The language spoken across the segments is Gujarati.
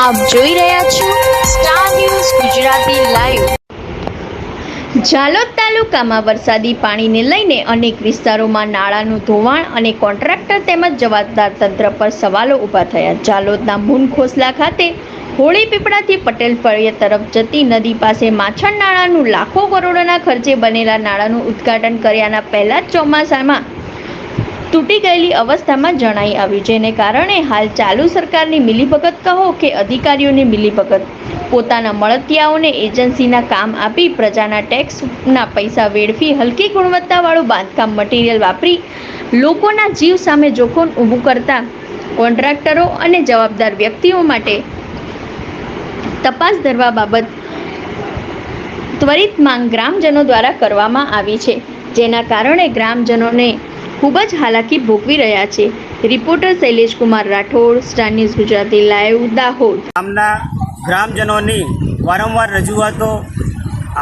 આપ જોઈ રહ્યા છો star news Gujarati live Zalod તાલુકામાં વરસાદી પાણીને લઈને અનેક વિસ્તારોમાં નાળાનું ધોવાણ અને કોન્ટ્રાક્ટર તેમજ જવાબદાર તંત્ર પર સવાલો ઊભા થયા. ઝાલોદના મૂન ખોસલા ખાતે હોળી પીપળાથી પટેલ ફળિયા તરફ જતી નદી પાસે માછણ નાળાનું લાખો કરોડોના ખર્ચે બનેલા નાળાનું ઉદ્ઘાટન કર્યાના પહેલા જ ચોમાસામાં તૂટી ગયેલી અવસ્થામાં જણાઈ આવ્યું જેને કારણે હાલ ચાલુ સરકારની મિલીભગત કહો કે અધિકારીઓની મિલીભગત. પોતાના મળતિયાઓને એજન્સીના કામ આપી પ્રજાના ટેક્સના પૈસા વેડફી હલકી ગુણવત્તાવાળું બાંધકામ મટીરિયલ વાપરી લોકોના જીવ સામે જોખમ ઊભું કરતા કોન્ટ્રાક્ટરો અને જવાબદાર વ્યક્તિઓ માટે તપાસ ધરવા બાબત ત્વરિત માંગ ગ્રામજનો દ્વારા કરવામાં આવી છે, જેના કારણે ગ્રામજનોને ખૂબ જ હાલાકી ભોગવી રહ્યા છે. Reporter Shailesh Kumar Rathod, star news Gujarati live, Dahod. ગામના ગ્રામજનોની વારંવાર રજૂઆતો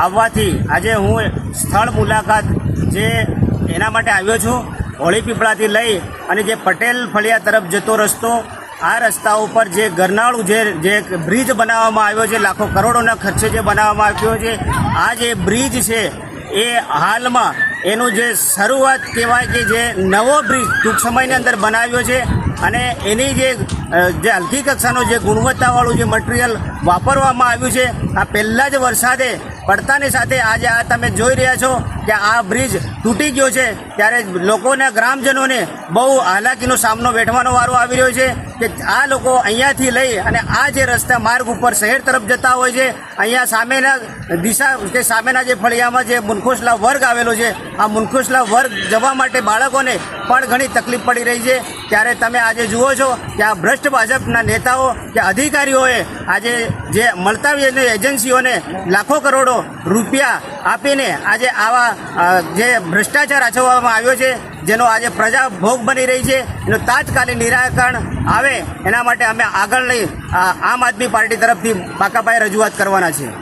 આવવાથી આજે હું સ્થળ મુલાકાત જે એના માટે આવ્યો છું, હોળી પીપળાથી લઈ અને જે પટેલ ફળિયા તરફ જતો રસ્તો, આ રસ્તા ઉપર જે ગરનાળું જે જે બ્રિજ બનાવવામાં આવ્યો છે, લાખો કરોડોના ખર્ચે જે બનાવવામાં આવ્યો છે, આ જે બ્રિજ છે, એ હાલમાં એનું જે શરૂઆત કહેવાય કે જે નવો બ્રિજ ટૂંક સમયની અંદર બનાવ્યો છે. અને એની જે જે હલકી કક્ષાનું જે ગુણવત્તાવાળું જે મટીરિયલ વાપરવામાં આવ્યું છે, આ પહેલાં જ વરસાદે પડતાની સાથે આજે આ તમે જોઈ રહ્યા છો કે આ બ્રિજ તૂટી ગયો છે, ત્યારે લોકોના, ગ્રામજનોને બહુ હાલાકીનો સામનો વેઠવાનો વારો આવી રહ્યો છે કે આ લોકો અહીંયાથી લઈ અને આ જે રસ્તા માર્ગ ઉપર શહેર તરફ જતા હોય છે, અહીંયા સામેના દિશા, કે સામેના જે ફળિયામાં જે મુનખોસલા વર્ગ આવેલો છે, આ મુનખોસલા વર્ગ જવા માટે બાળકોને પણ ઘણી તકલીફ પડી રહી છે. ત્યારે તમે આજે જુઓ છો કે આ ભ્રષ્ટ ભાજપના નેતાઓ કે અધિકારીઓએ આજે જે મળતા એજન્સીઓને લાખો કરોડો રૂપિયા આપીને આજે આવા જે ભ્રષ્ટાચાર આચરવામાં આવ્યો છે, જેનો આજે પ્રજા ભોગ બની રહી છે, એનું તાત્કાલિક નિરાકરણ આવે, એના માટે અમે આગળ લઈ આમ આદમી પાર્ટી તરફથી બાકાભાઈ રજૂઆત કરવાના છીએ.